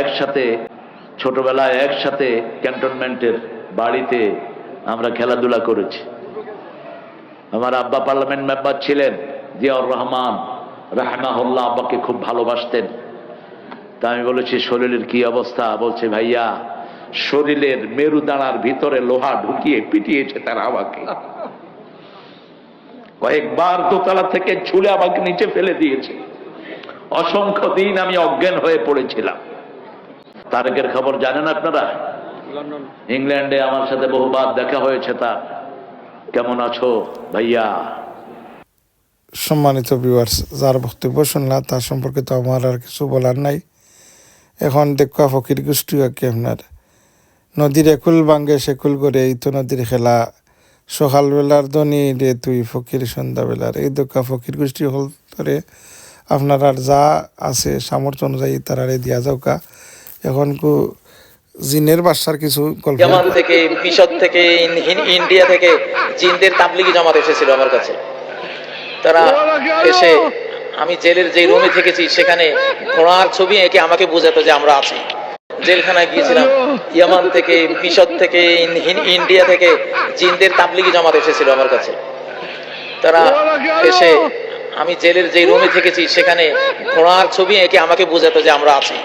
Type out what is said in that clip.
একসাথে, ছোটবেলায় একসাথে ক্যান্টনমেন্টের বাড়িতে আমরা খেলাধুলা করেছি। আমার আব্বা পার্লামেন্ট মেম্বার ছিলেন, জিয়াউর রহমান, রাহমাহুল্লাহ আব্বাকে খুব ভালোবাসতেন। তা আমি বলেছি, শরীরের কি অবস্থা? বলছে, ভাইয়া, শরীরের মেরুদানার ভিতরে লোহা ঢুকিয়ে পিটিয়েছে তারা আমাকে। কয়েকবার দোতলা থেকে ছুলে আমাকে নিচে ফেলে দিয়েছে। অসংখ্য দিন আমি অজ্ঞান হয়ে পড়েছিলাম। তারেকের খবর জানেন আপনারা? ইংল্যান্ডে আমার সাথে বহুবার দেখা হয়েছে তার। কেমন আছো ভাইয়া? সম্মানিত ভিউয়ার্স যার বক্তব্য শুনলাম তার সম্পর্কে তো আমার আর কিছু বলার নাই। এখন দেখা ফকির গোষ্ঠী আর কি আপনার। নদীর একুল বাঙ্গে সেকুল করে এই তো নদীর খেলা। সকালবেলার দনি রে তুই ফকির সন্ধ্যাবেলার। এই দোকা ফকির গোষ্ঠী হল ধরে আপনার যা আছে সামর্থ্য অনুযায়ী তারারে দিয়া যাওকা এখন কু জিনের বাসার কিছু গল্প। থেকে, মিশর থেকে, ইন- ইন- ইন্ডিয়া থেকে জিনদের তাবলিগি জামাত এসেছিল আমার কাছে। তারা এসে আমি জেলের যে রুমে থেকেছি, সেখানে ঘোড়ার ছবি এঁকে আমাকে বোঝাতো যে আমরা আছি। জেলখানায় গিয়েছিলাম। ইয়ামান থেকে, মিশর থেকে, ইন- ইন- ইন্ডিয়া থেকে জিনদের তাবলিগি জামাত এসেছিল আমার কাছে। তারা এসে আমি জেলের যে রুমে থেকেছি সেখানে ঘোড়ার ছবি এঁকে আমাকে বোঝাতো যে আমরা আছি।